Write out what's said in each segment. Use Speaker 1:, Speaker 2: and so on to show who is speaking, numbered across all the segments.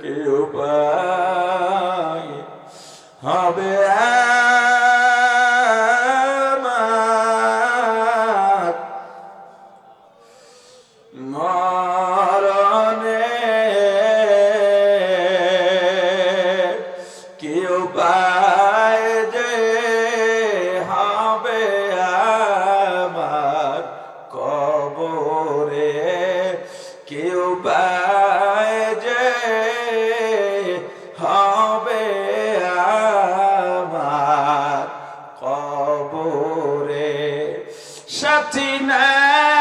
Speaker 1: কি উপায় কবরে সাথী নাই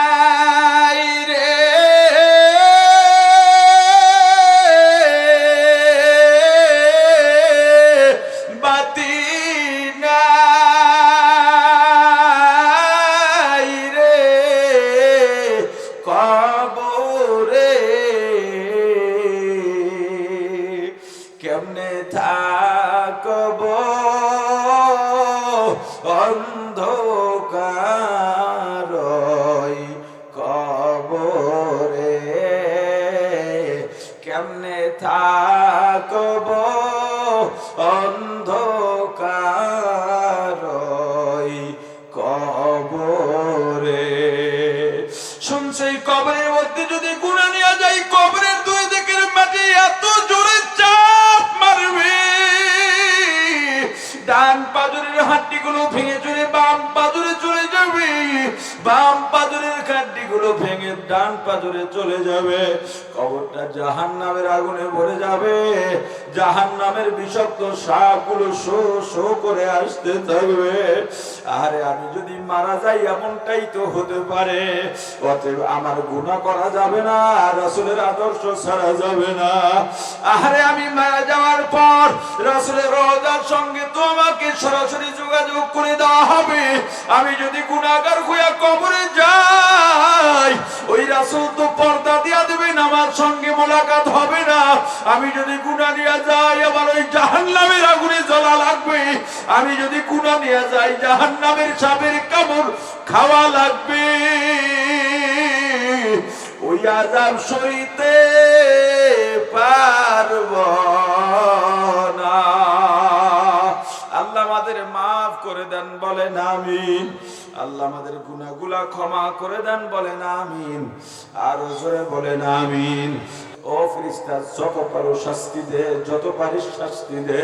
Speaker 1: কেমনে থাকব অন্ধকার কবরে। শুনছে কবরের মধ্যে যদি গুণা নিয়ে যাই কবরের দুই দিকের মাটি এত জোরে চাপ মারবে। ডান পাজরের হাড্ডিগুলো ভেঙে চলে বাম পাজরে চলে যাবে। বাম পাজরের হাড্ডিগুলো ভেঙে ডান পাজরে চলে যাবে। কবরটা জাহান নামের আগুনে ভরে যাবে। জাহান নামের বিষাক্ত সাপগুলো শো শো করে আসতে থাকবে। আরে আমি যদি মারা যাই, এমনটাই তো হতে পারে। অতএব আমার গুনাহ করা যাবে না, রাসূলের আদর্শ ছাড়া যাবে না। আরে আমি মারা যাওয়ার পর রাসূলের রওজার সঙ্গে তো আমাকে সরাসরি যোগাযোগ করে দেওয়া হবে। আমি যদি গুনাহগার হইয়া কবরে যাই ওই রাসূল তো পর্দা দিয়া দেবেন আমার সঙ্গে মোলাকাত হবে না। আমি যদি গুনাহ নিয়ে যাই, আবার ওই জাহান্নামের আগুনে জ্বলা লাগবে। আমি যদি গুনাহ নিয়ে যাই, জাহান্নামের সাপের কামড় খাওয়া লাগবে। ওই আজাব সইতে পারব না। আল্লাহ আমাদের মাফ করে দেন, বলেন আমিন। আল্লাহ আমাদের গুনাহগুলা ক্ষমা করে দেন, বলেন আমিন। আরও জোরে বলেন আমিন। ও ফিরিস্তা যত পারো শাস্তি দে, যত পারিস শাস্তি দে।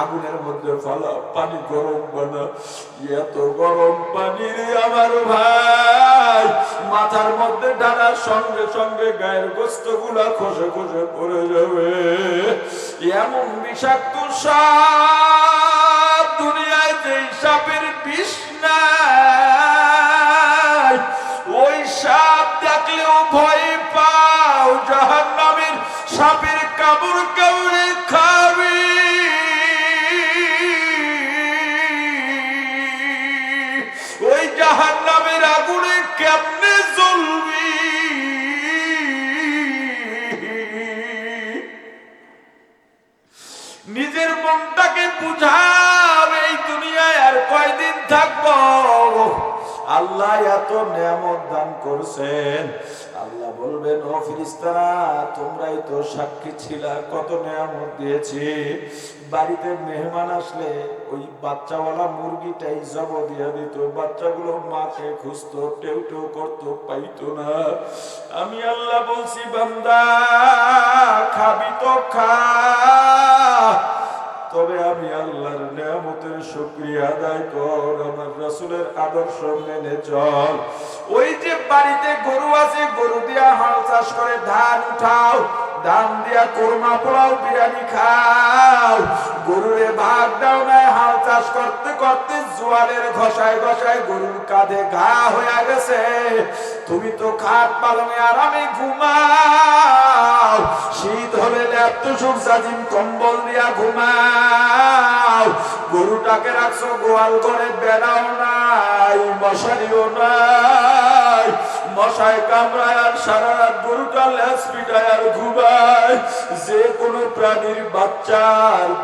Speaker 1: আগুনের মধ্যে ফলা, পানি গরম বানা। এত গরম পানি আমার ভাই। মাথার মধ্যে ডানার সঙ্গে সঙ্গে গায়ের গোস্তগুলা খসে খসে পড়ে যাবে। এমন বিষাক্ত সাপ থাকব। আল্লাহ এত নিয়ামত দান করছেন। আল্লাহ বলবেন, ও ফিরিস্তারা, তোমরাই তো সাক্ষী ছিলা, কত নিয়ামত দিয়েছি। বাড়িতে মেহমান আসলে ওই বাচ্চাওয়ালা মুরগিটাই জব দিয়ে দিত, বাচ্চাগুলো মাকে খুঁজতো, টেউ টেউ করতো, পাইতো না। আমি আল্লাহ বলছি, বান্দা, খাবি তো খা। তবে আমি আল্লাহর নিয়ামতের শুকরিয়া আদায় কর আমার রাসূলের আদর্শ মেনে চল। ওই যে বাড়িতে গরু আছে, গরু দিয়া হাল চাষ করে ধান উঠাও, ধান দিয়া কোরমা পোলাও বিরিয়ানি খাও। গরুরে ভাগ দাও না হাল চাষ করতে করতে জোয়ালের ঘষায় ঘষায় গরুর কাঁধে ঘা হয়ে গেছে। তুমি তো খাট পালনে আরামে ঘুমাও। শীত হলে এত সুর সাজিম কম্বল দিয়া ঘুমাও। গরুটাকে রাখছো গোয়াল করে বেড়াও নাই, মশারিও নাই। মশায় কামড়ায় আর ঘুমায়।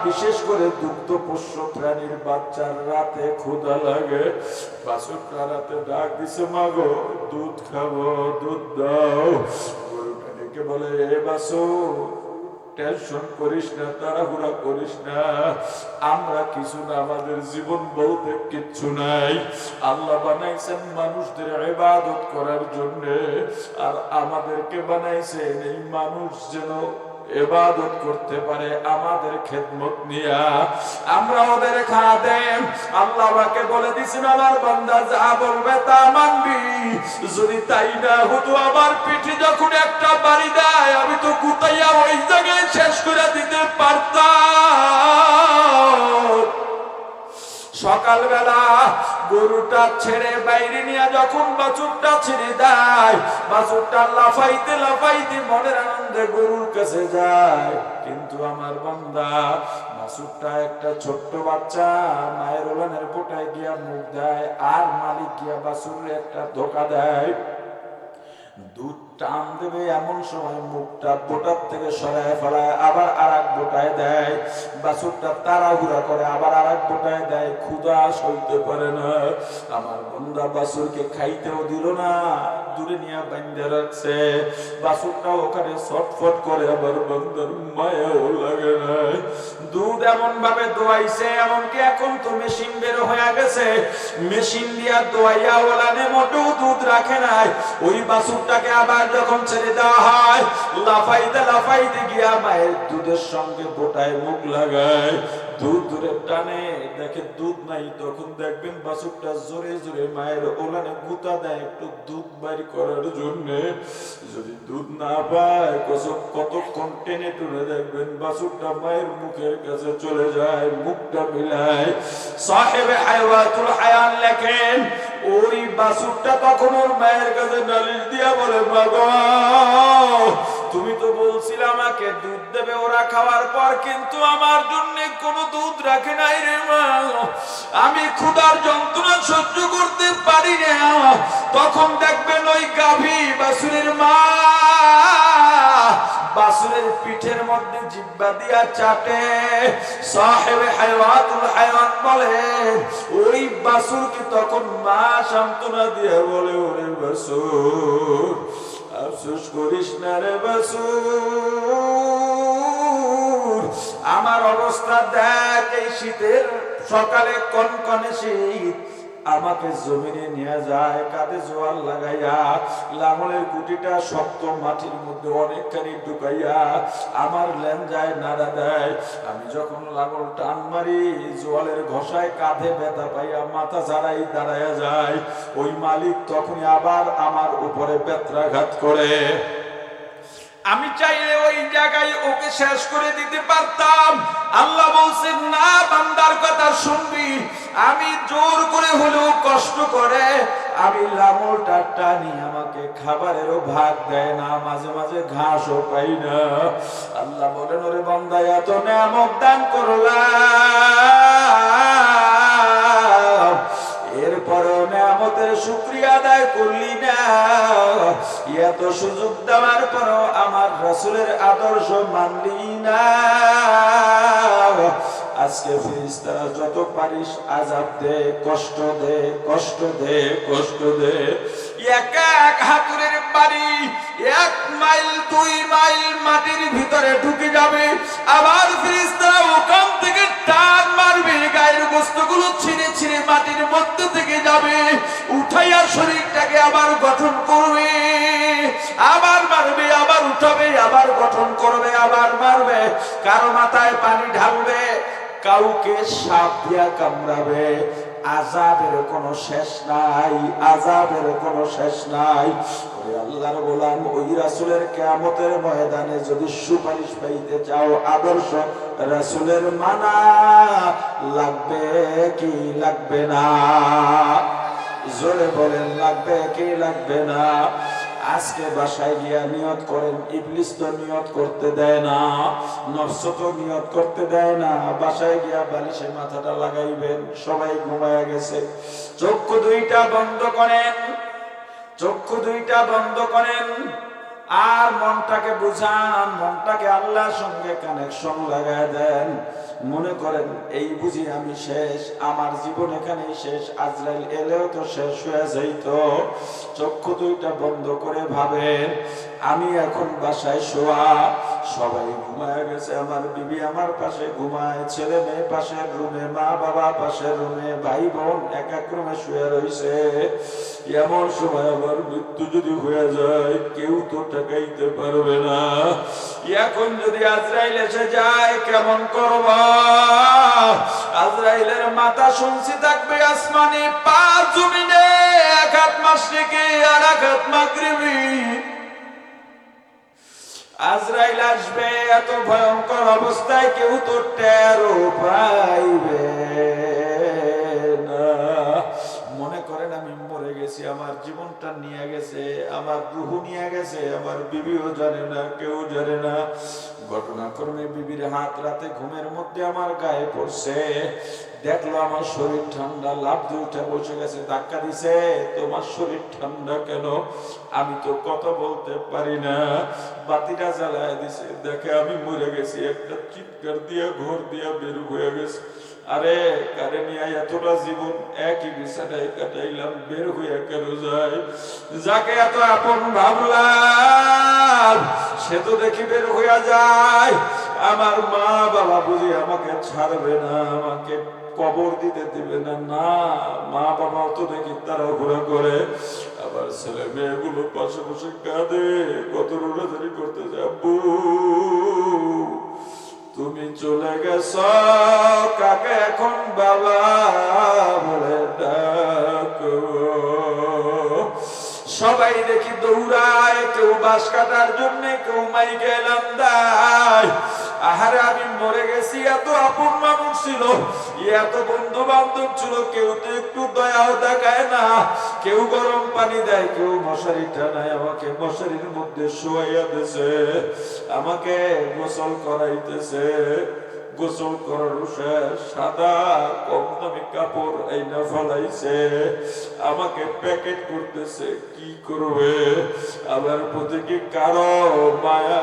Speaker 1: বিশেষ করে দুগ্ধ পোষ্য প্রাণীর বাচ্চার রাতে ক্ষুধা লাগে। বাসুরটা রাতে ডাক দিছে, মাগো, দুধ খাব, দুধ দাও। গরুটা ডেকে বলে, এ বাসু টেনশন করিস না, তাড়াহুড়া করিস না। আমরা কিছু না, আমাদের জীবন বলতে কিচ্ছু নাই। আল্লাহ বানাইছেন মানুষদের ইবাদত করার জন্য, আর আমাদেরকে বানাইছেন এই মানুষ যেন এবাদত করতে পারে আমাদের খেদমত নিয়া। আমরা ওদের খাদেম। আল্লাহ আমাকে বলে দিছেন আমার বান্দা যা বলবে তা মানবি। যদি তাই না হতো, আমার পিঠে যখন একটা বাড়ি দেয়, আমি তো কুতাইয়া ওই জায়গায় শেষ করে দিতে পারতাম। সকালবেলা গরুটা ছেড়ে বাইরে নিয়ে যখন বাছুরটা ছেড়ে দেয়, বাছুরটা লাফাইতে লাফাইতে মনের আনন্দে গরুর কাছে যায়। কিন্তু আমার বান্দা, বাছুরটা একটা ছোট্ট বাচ্চা, মায়ের ওলানের পোটায় গিয়া মুখ দেয়, আর মালিক গিয়া বাছুরে একটা ধোকা দেয়। দুধ টান দেবে এমন সময় মুখটা বোটার থেকে সরায় ফেলায়, আবার আর এক বোটায় দেয়। বাছুরটা তাড়াহুড়া করে আবার আর এক বোটায় দেয়। ক্ষুদা সইতে পারে না। আমার বন্ধা বাছুরকে খাইতেও দিল না। দূরে নিয়ে বান্ধে রাখছে। বাছুরটা ওখানে ছটফট করে, আবার বন্ধার মায়াও লাগে না। দুধ এমন ভাবে দোয়াইছে, এমনকি এখন তো মেশিন বের হয়ে গেছে। মেশিন দিয়া দোয়াইয়া ওলানে মোটেও দুধ রাখে নাই। ওই বাছুরটাকে আবার যখন ছেড়ে দেওয়া হয়, লাফাইতে লাফাইতে গিয়া মায়ের দুধের সঙ্গে গোটায় মুখ লাগায়। দুধ ধরে টানে, দেখে দুধ নাই, তখন দেখবেন বাছুরটা জোরে জোরে মায়ের ওলানে গুতা দেয় একটু দুধ বাইর করার জন্য। যদি দুধ না পায় কসব কতক্ষণ টেনে টুনে দেখবেন বাছুরটা মায়ের মুখের কাছে চলে যায়, মুখটা মিলায়। সাহেবে হায়াতুল হায়ান লেখেন, ওই বাছুরটা তখন ওর মায়ের কাছে নালিশ দিয়া বলে বাবা তুমি তো বলছিলে, আমাকে দুধ দেবে ওরা খাওয়ার পর, কিন্তু আমার জন্য কোনো দুধ রাখে নাই রে মা। আমি ক্ষুধার যন্ত্রণা সহ্য করতে পারি না। তখন দেখবেন ওই গাভী বাসুরের মা বাসুরের পিঠের মধ্যে জিব্বা দিয়া চাটে। সাহেবে হায়াতুল হায়ান বলে, ওই বাসুরকে তখন মা সান্ত্বনা দিয়ে বলে, ওরে বাসুর আফসোস করিস না রে বাসুর আমার অবস্থা দেখ এই শীতের সকালে কনকনে শীত। আমাকে জমিনে নিয়ে যায়, কাঁধে জোয়ার লাগাইয়া, লাঙলের কুটিটা শক্ত মাটির মধ্যে অনেকখানি ঢুকাইয়া আমার ল্যাঞ্জায় নাড়া দেয়। আমি যখন লাঙল টান মারি, জোয়ালের ঘষায় কাঁধে ব্যথা পাইয়া মাথা ছাড়াই দাঁড়াইয়া যায়। ওই মালিক তখনই আবার আমার উপরে বেত্রাঘাত করে। আমি চাইলে ওই জায়গায় ওকে শেষ করে দিতে পারতাম। আল্লাহ বলছেন, না, বান্দার কথা শুনবি। আমি জোর করে হলেও কষ্ট করে। আমি লাঙলটা টানি আমাকে খাবারেরও ভাগ দেয় না, মাঝে মাঝে ঘাসও পাই না। আল্লাহ বলেন, ওরে বান্দা, এত নেমক দান করলাম এরপরেও আদায় করলি না। এত সুযোগ দেওয়ার আমার আদর্শ মানলি না। আজকে যত পারিস আজাব দে, কষ্ট দে কষ্ট দে কষ্ট দে। এক এক হাতুরের বাড়ি, এক মাইল, দুই মাইল মাটির ভিতরে ঢুকে যাবে। আবার ফিরিস্তারা ওখান থেকে টান মারবে, গায়ের বস্তুগুলো ছিঁড়ে ছিঁড়ে মাটির মধ্যে থেকে যাবে। উঠাইয়া শরীরটাকে আবার গঠন করবে। আবার মারবে, আবার উঠাবে, আবার গঠন করবে, আবার মারবে। কারও মাথায় পানি ঢালবে, কাউকে সাপ দিয়া কামড়াবে। আজাবের কোনো শেষ নাই আজাবের কোনো শেষ নাই। আল্লাহর গোলাম, ওই রাসুলের কেমতের ময়দানে যদি সুপারিশ পাইতে চাও, আদর্শ রাসুলের মানা, লাগবে কি লাগবে না? জোরে বলেন, লাগবে কি লাগবে না? আজকে বাসায় গিয়া নিয়ত করেন, ইবলিস তো নিয়ত করতে দেয় না, নফস তো নিয়ত করতে দেয় না, বাসায় গিয়া বালিশে মাথাটা লাগাইবেন, সবাই ঘুমায়া গেছে। চক্ষু দুইটা বন্ধ করেন, চক্ষু দুইটা বন্ধ করেন, আর মনটাকে বুঝান, মনটাকে আল্লাহর সঙ্গে কানেকশন লাগায় দেন। মনে করেন, এই বুঝি আমি শেষ, আমার জীবন এখানে শেষ, আজরাইল এলেও তো শেষ হয়ে যাইতো। চক্ষু দুইটা বন্ধ করে ভাবেন, আমি এখন বাসায় শোয়া। সবাই ঘুমায় গেছে, আমার বিবি আমার পাশে ঘুমায়, ছেলে মেয়ে পাশের রুমে মা বাবা পাশের রুমে ভাই বোন এক এক রুমে শুয়ে রয়েছে এমন সময় আমার মৃত্যু যদি হয়ে যায়, কেউ তো ঠেকাইতে পারবে না। এখন যদি আজরাইল এসে যায়, কেমন করব? আজরাইলের মাথা শুনছি থাকবে আসমানে পা জমিনে, এক হাত মাসরিকে আর এক হাত মাগরিবি। আজরাইল আসবে, এত ভয়ঙ্কর অবস্থায় কেউ তো টেরো পাইবে মনে করেন আমি মরে গেছি, আমার জীবনটা নিয়ে গেছে, আমার রুহু নিয়ে গেছে, আমার বিবিও জানে না, কেউ জানে না। ঘটনাক্রমে বিবির হাত রাতে ঘুমের মধ্যে আমার গায়ে পড়ছে। দেখল আমার শরীর ঠান্ডা, লাভ উঠে বসে গেছে, ধাক্কা দিছে। তোমার শরীর ঠান্ডা কেন? আমি তো কথা বলতে পারি না। বাতিটা জ্বালায় দিছে। দেখে আমি মরে গেছি। একটা চিৎকার দিয়া, ঘর দিয়া বের হয়ে গেছে। আরে, কারে নিয়ে এতটা জীবন একই বিছানায় কাটাইলাম, বের হইয়া কেন যায়? যাকে এত আপন ভাবলাম, সে তো দেখি বের হইয়া যায়। আমার মা বাবা বুঝি আমাকে ছাড়বে না, আমাকে কবর দিতে দিবে না। না, মা বাবাও তো দেখি তারা ঘোরা করে। আবার ছেলে মেয়েগুলো পাশে বসে কাঁদে, কত রোড়াধারি করতে যাব। তুমি চলে গেছ, কাকে এখন বাবা বলে সবাই দেখি দৌড়ায়, কেউ বাস কাটার জন্য, কেউ মাইকে এলাম দেয় আহারে আমি মরে গেছি, এত আপন মানুষ ছিল। এত বন্ধু বান্ধব ছিল, কেউ তো একটু দয়াও দেখায় না। কেউ গরম পানি দেয়, কেউ মশারি টানায়, আমাকে মশারির মধ্যে শোয়াইয়া দিছে। আমাকে গোসল করাইতেছে। গোসল করার সাদা কম দামি কাপড় এইনা ফলাইছে। আমাকে প্যাকেট করতেছে, কি করবে? আমার প্রতি কি কারও মায়া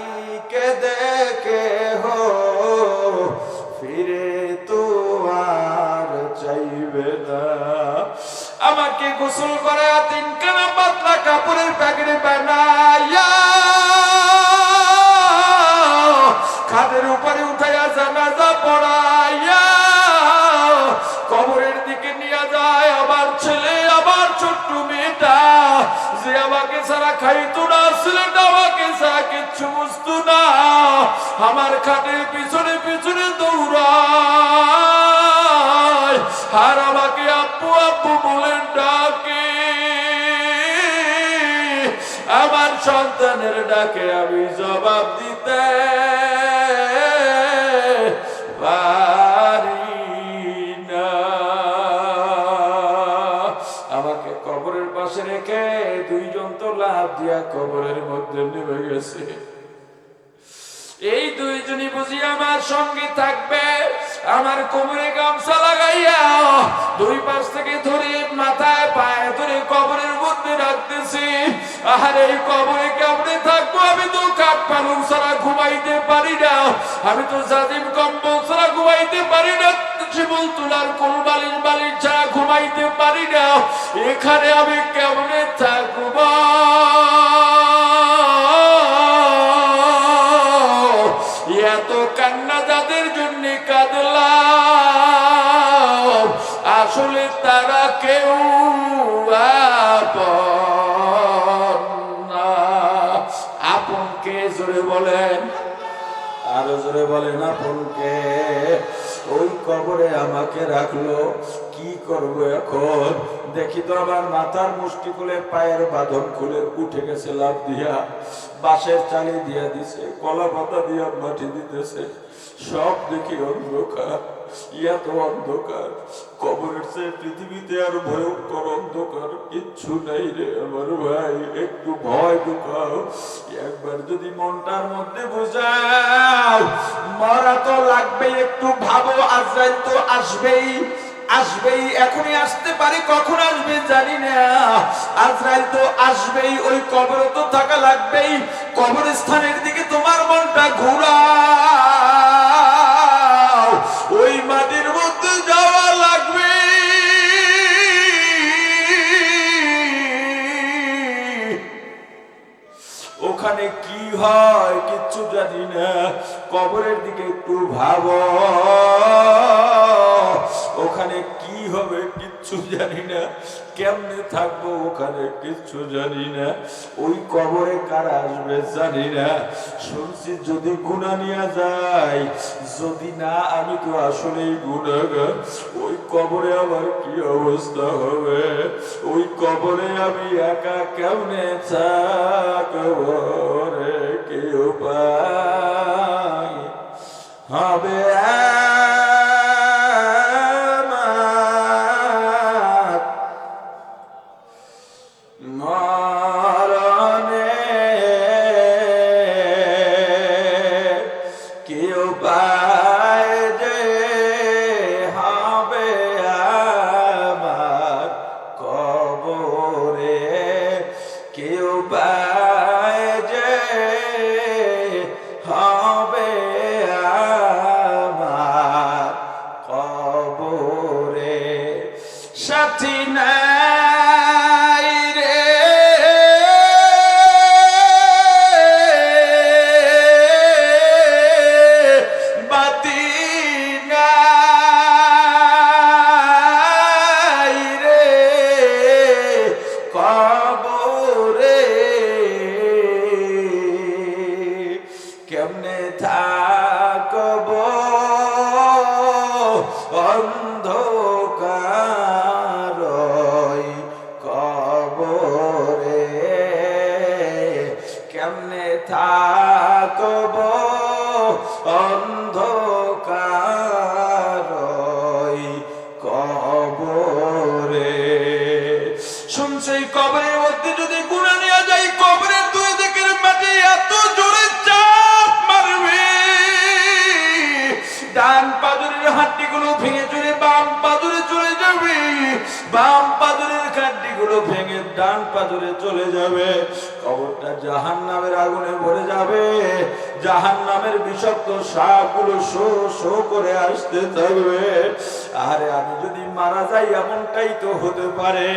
Speaker 1: চারিকে দেখে হো, ফিরে তো আর চাইবে না। আমাকে গোসল করে পাতলা কাপড়ের প্যাকেট বানাইয়া খাদের উপরে উঠাইয়া জানাজা পড়াইয়া কবরের দিকে নিয়ে যায় আমার ছেলে, আমার ছোট্ট মেয়েটা। যে আমাকে সারা খাইতো না ছেলেটা আমাকে কিচ্ছু বুঝতো না। আমার খাটে পিছনে পিছনে দৌড়ায়। আর আমাকে আব্বু আব্বু বলেন, ডাকে। আমার সন্তানের ডাকে আমি জবাব দিতে মধ্যে নেমে গেছে। এই দুইজনই বুঝি আমার সঙ্গে থাকবে। আমার কোমরে গামছা লাগাইয়া দুই পাশ থেকে ধরে মাথায় পায়ে ধরে কবরের মধ্যে রাখতেছি। আর এই কবরে কেমনে থাকব আমি তো কাঠ পালং ছাড়া ঘুমাইতে পারি না। আমি তো জাজিম কম্বল ছাড়া ঘুমাইতে পারি না। শিবল তুলার কোন বালিশ বালিশ ছাড়া ঘুমাইতে পারি না। এখানে আমি ও ওই কবরে আমাকে রাখল। কি করব এখন? দেখি তো আমার মাথার মুষ্টি খুলে, পায়ের বাঁধন খুলে উঠে গেছে লাভ দিয়া। বাঁশের চালি দিয়া দিছে কলা পাতা দিয়া মাটি দিতেছে। সব দেখি অন্ধকার। ইয়া তো অন্ধকার। কবরের চেয়ে পৃথিবীতে আর ভয়ঙ্কর অন্ধকার কিচ্ছু নাই রে আমার ভাই, একটু ভয় ঢুকাও। একবার যদি মনটার মধ্যে মরা তো লাগবেই একটু ভাবো তো আসবেই। আসবেই, এখনই আসতে পারি, কখন আসবে জানি না। আজরাইল তো আসবেই, ওই কবর তো থাকা লাগবেই। কবরস্থানের দিকে তোমার মনটা ঘুরাও। ওই মধ্যে যাওয়া লাগবে। ওখানে কি হয় কিচ্ছু জানি না, কবরের দিকে একটু ভাব। ওখানে কি হবে কিচ্ছু জানি না। কেমনে থাকব ওখানে কিচ্ছু জানি না। ওই কবরে কারা আসবে জানি না। শুনছি যদি গুণা নিয়ে যায়, যদি না, আমি তো আসলেই গুণাগার। ওই কবরে আমার কি অবস্থা হবে? ওই কবরে আমি একা কেমনে থাকব কেউ পাই হবে ডান পাদুরেরগুলো ভেঙে চলে বাম পাদুরে চলে যাবে। বাম পাদুরের হাড্ডিগুলো ভেঙে ডান পাদুরে চলে যাবে। কবরটা জাহান নামের আগুনে ভরে যাবে। জাহান নামের বিষাক্ত সাপগুলো শো শো করে আসতে থাকবে। আরে আমি যদি মারা যাই, এমনটাই তো হতে পারে।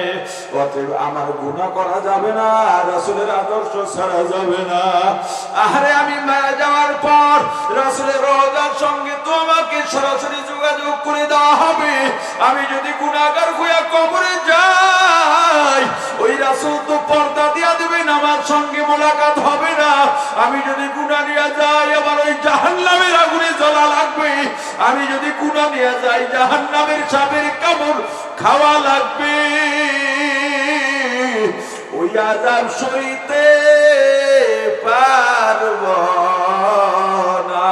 Speaker 1: অতএব আমার গুনাহ করা যাবে না, রাসূলের আদর্শ ছাড়া যাবে না। আরে আমি মারা যাওয়ার পর রাসূলের রওজার সঙ্গে তো আমাকে সরাসরি যোগাযোগ করে দেওয়া হবে। আমি যদি গুনাহগার হইয়া সঙ্গে মোলাকাত হবে না। আমি যদি গুনাহ নিয়ে যাই, আবার ওই জাহান্নামের আগুনে জ্বলা লাগবে। আমি যদি গুনাহ নিয়ে যাই, জাহান্নামের সাপের কামড় খাওয়া লাগবে। ওই আজাব সইতে পারব না।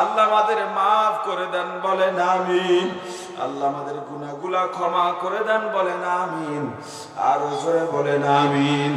Speaker 1: আল্লাহ আমাদের মাফ করে দেন, বলেন আমিন। আল্লাহ আমাদের গুনাগুলা ক্ষমা করে দেন বলেন আমিন। আরও বলেন আমিন।